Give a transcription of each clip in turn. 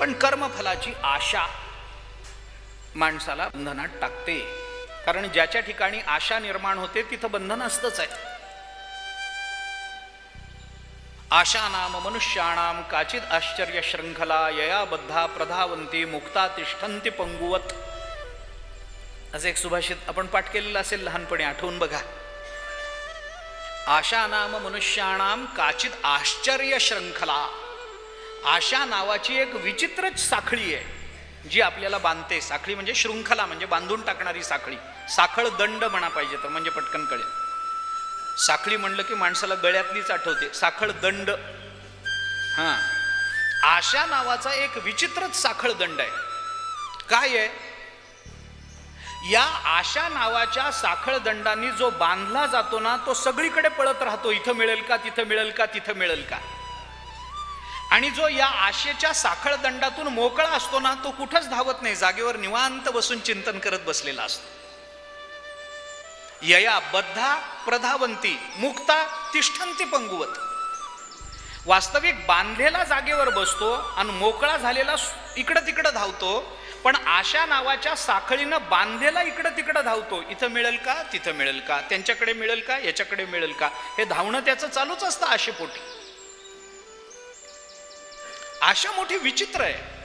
पण कर्मफलाची आशा माणसाला बंधनात टाकते. कारण ज्याच्या ठिकाणी आशा निर्माण होते तिथं बंधन असतंच आहे. आशा नाम मनुष्याणाम काचित आश्चर्य श्रृंखला यया बद्धा प्रधावंती मुक्ता तिष्ठंती पंगुवत. असं एक सुभाषित आपण पाठ केलेलं असेल लहानपणी आठवून बघा. आशा नाम मनुष्याणाम काचित आश्चर्य शृंखला. आशा नावाची एक विचित्रच साखळी आहे जी आपल्याला बांधते. साखळी म्हणजे शृंखला म्हणजे बांधून टाकणारी साखळी. साखळ दंड म्हणा पाहिजे तर म्हणजे पटकन कळेल. साखळी म्हणलं की माणसाला गळ्यातलीच आठवते. साखळ दंड. हा. आशा नावाचा एक विचित्रच साखळ दंड आहे. काय आहे? या आशा नावाच्या साखळ दंडांनी जो बांधला जातो ना तो सगळीकडे पळत राहतो. इथं मिळेल का तिथं मिळेल का तिथं मिळेल का? आणि जो या आशेच्या साखळदंडातून मोकळा असतो ना तो कुठंच धावत नाही. जागेवर निवांत बसून चिंतन करत बसलेला असतो. यया बद्धा प्रधावंती मुक्ता तिष्ठंती पंगुवत. वास्तविक बांधलेला जागेवर बसतो आणि मोकळा झालेला इकडं तिकडं धावतो पण आशा नावाच्या साखळीनं बांधलेला इकडं तिकडं धावतो. इथं मिळेल का? तिथं मिळेल का? त्यांच्याकडे मिळेल का? याच्याकडे मिळेल का? हे धावणं त्याचं चालूच असतं आशेपोटी. आशा मोठी विचित्र आहे.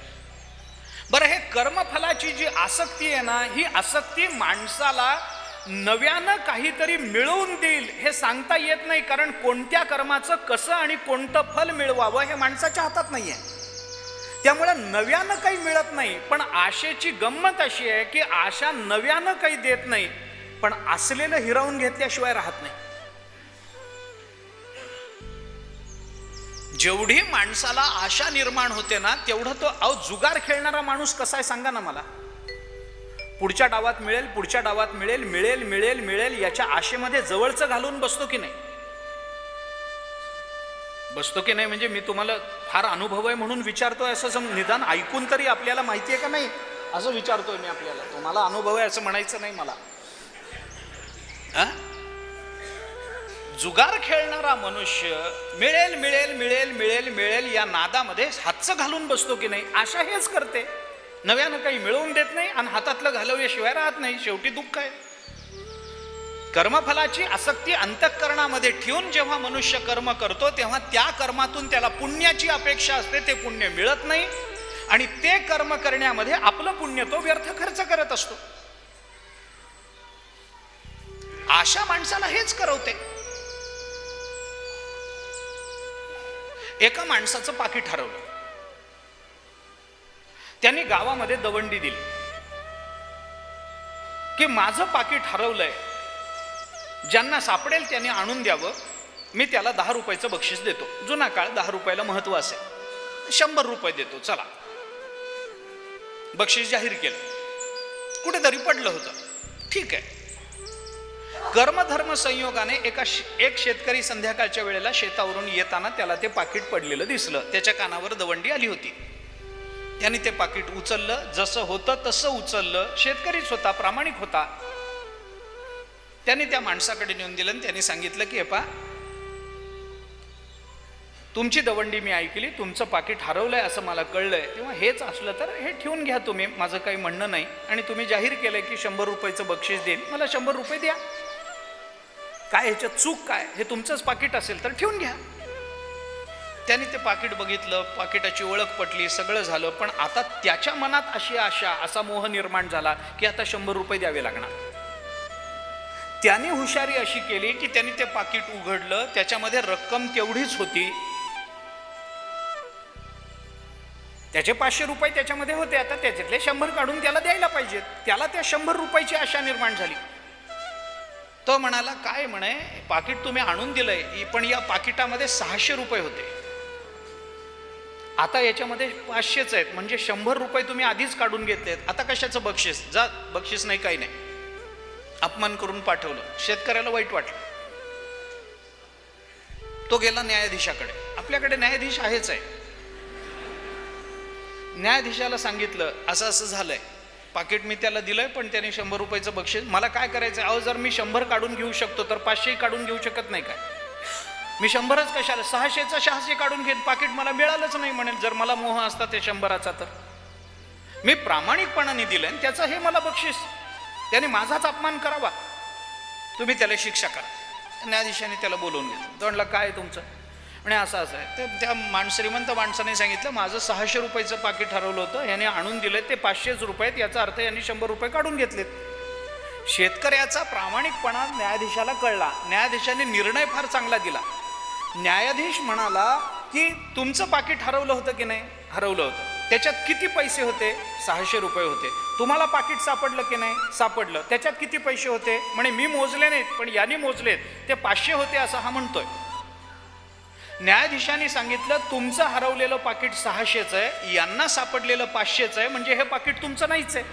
बरं हे कर्मफलाची जी आसक्ती आहे ना ही आसक्ती माणसाला नव्यानं काहीतरी मिळवून देईल हे सांगता येत नाही कारण कोणत्या कर्माचं कसं आणि कोणतं फल मिळवावं हे माणसाच्या हातात नाही आहे त्यामुळे नव्यानं काही मिळत नाही पण आशेची गंमत अशी आहे की आशा नव्यानं काही देत नाही पण असलेलं हिरावून घेतल्याशिवाय राहत नाही. जेवढी माणसाला आशा निर्माण होते ना तेवढं तो अहो जुगार खेळणारा माणूस कसा आहे सांगा ना मला. पुढच्या डावात मिळेल पुढच्या डावात मिळेल मिळेल मिळेल मिळेल याच्या आशेमध्ये जवळचं घालून बसतो की नाही? बसतो की नाही म्हणजे मी तुम्हाला फार अनुभव आहे म्हणून विचारतोय असं सम निदान ऐकून तरी आपल्याला माहिती आहे का नाही? असं विचारतोय मी आपल्याला. तुम्हाला अनुभव आहे असं म्हणायचं नाही मला. आ? जुगार खेळणारा मनुष्य मिळेल मिळेल मिळेल मिळेल मिळेल या नादामध्ये हातचं घालून बसतो की नाही? आशा हेच करते. नव्यानं काही मिळवून देत नाही आणि हातातलं घालवल्याशिवाय राहत नाही. शेवटी दुःख आहे. कर्मफलाची आसक्ती अंतःकरणामध्ये ठेवून जेव्हा मनुष्य कर्म करतो तेव्हा त्या कर्मातून त्याला पुण्याची अपेक्षा असते ते पुण्य मिळत नाही. आणि ते कर्म करण्यामध्ये आपलं पुण्य तो व्यर्थ खर्च करत असतो. आशा माणसाला हेच करवते. एका माणसाचं पाकिट हरवलं त्यांनी गावामध्ये दवंडी दिली. की माझं पाकिट हरवलंय ज्यांना सापडेल त्यांनी आणून द्यावं मी त्याला दहा रुपयाचं बक्षीस देतो. जुना काळ दहा रुपयाला महत्त्व असेल. शंभर रुपये देतो चला. बक्षीस जाहीर केलं. कुठेतरी पडलं होतं. ठीक आहे. कर्मधर्म संयोगाने एका एक शेतकरी संध्याकाळच्या वेळेला शेतावरून येताना त्याला ते पाकिट पडलेलं दिसलं. त्याच्या कानावर दवंडी आली होती. त्याने ते पाकिट उचललं. जसं होतं तसं उचललं. शेतकरीच होता प्रामाणिक होता. त्याने त्या माणसाकडे नेऊन दिलं आणि त्यांनी सांगितलं की हे पा तुमची दवंडी मी ऐकली. तुमचं पाकिट हरवलंय असं मला कळलंय. तेव्हा हेच असलं तर हे ठेवून घ्या तुम्ही. माझं काही म्हणणं नाही. आणि तुम्ही जाहीर केलंय की शंभर रुपयाचं बक्षीस देईन. मला शंभर रुपये द्या. काय ह्याच्यात चूक काय? हे तुमचंच पाकिट असेल तर ठेवून घ्या. त्याने ते पाकिट बघितलं पाकिटाची ओळख पटली सगळं झालं. पण आता त्याच्या मनात अशी आशा असा मोह निर्माण झाला की आता शंभर रुपये द्यावे लागणार. त्याने हुशारी अशी केली की त्याने ते पाकिट उघडलं. त्याच्यामध्ये रक्कम तेवढीच होती. त्याचे पाचशे रुपये त्याच्यामध्ये होते. आता त्याच्यातले शंभर काढून त्याला द्यायला पाहिजेत. त्याला त्या शंभर रुपयाची आशा निर्माण झाली. तो म्हणाला काय म्हणे? पाकिट तुम्ही आणून दिलंय. पण या पाकिटामध्ये सहाशे रुपये होते. आता याच्यामध्ये पाचशेच आहेत. म्हणजे शंभर रुपये तुम्ही आधीच काढून घेतलेत. आता कशाचं बक्षीस? जा बक्षीस नाही काही नाही. अपमान करून पाठवलं. शेतकऱ्याला वाईट वाटलं. तो गेला न्यायाधीशाकडे. आपल्याकडे न्यायाधीश आहेच आहे. न्यायाधीशाला सांगितलं असं असं झालंय. पाकिट मी त्याला दिलंय पण त्याने शंभर रुपयाचं बक्षीस मला काय करायचं अहो जर मी शंभर काढून घेऊ शकतो तर पाचशेही काढून घेऊ शकत नाही काय? मी शंभरच कशाला? सहाशेचा सहाशे काढून घेत पाकिट मला मिळालंच नाही म्हणेल जर मला मोह असता ते शंभराचा तर. मी प्रामाणिकपणाने दिलं आणि त्याचं हे मला बक्षीस. त्याने माझाच अपमान करावा. तुम्ही त्याला शिक्षा करा. न्यायाधीशाने त्याला बोलवून घेतलं तो म्हणला काय तुमचं? म्हणे असं असं आहे. ते त्या माण श्रीमंत माणसाने सांगितलं माझं सहाशे रुपयाचं पाकिट ठरवलं होतं. याने आणून दिलं ते पाचशेच रुपयेत याचा अर्थ यांनी शंभर रुपये काढून घेतलेत. शेतकऱ्याचा प्रामाणिकपणा न्यायाधीशाला कळला. न्यायाधीशाने निर्णय फार चांगला दिला. न्यायाधीश म्हणाला की तुमचं पाकिट हरवलं होतं की नाही? हरवलं होतं. त्याच्यात किती पैसे होते? सहाशे रुपये होते. तुम्हाला पाकिट सापडलं की नाही? सापडलं. त्याच्यात किती पैसे होते? म्हणे मी मोजले नाहीत पण यांनी मोजलेत. ते पाचशे होते असं हा म्हणतोय. न्यायाधीशांनी सांगितलं तुमचं हरवलेलं पाकिट सहाशेच आहे यांना सापडलेलं पाचशेच आहे म्हणजे हे पाकिट तुमचं नाहीच आहे.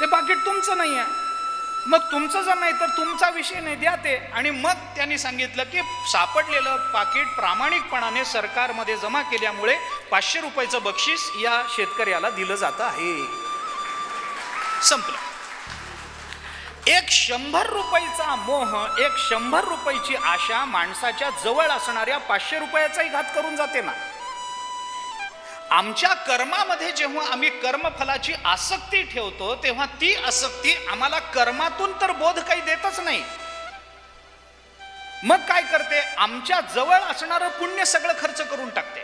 ते पाकिट तुमचं नाही आहे. मग तुमचं जर नाही तर तुमचा विषय नाही द्या ते. आणि मग त्यांनी सांगितलं की सापडलेलं पाकिट प्रामाणिकपणाने सरकारमध्ये जमा केल्यामुळे पाचशे रुपयाचं बक्षीस या शेतकऱ्याला दिलं जातं आहे. संपलं. एक शंभर रुपयेचा मोह एक शंभर रुपयाची आशा माणसाच्या जवळ असणाऱ्या पाचशे रुपयाचाही घात करून जाते ना. आमच्या कर्मामध्ये जेव्हा आम्ही कर्मफलाची आसक्ती ठेवतो तेव्हा ती आसक्ती आम्हाला कर्मातून तर बोध काही देतच नाही. मग काय करते? आमच्या जवळ असणारं पुण्य सगळं खर्च करून टाकते.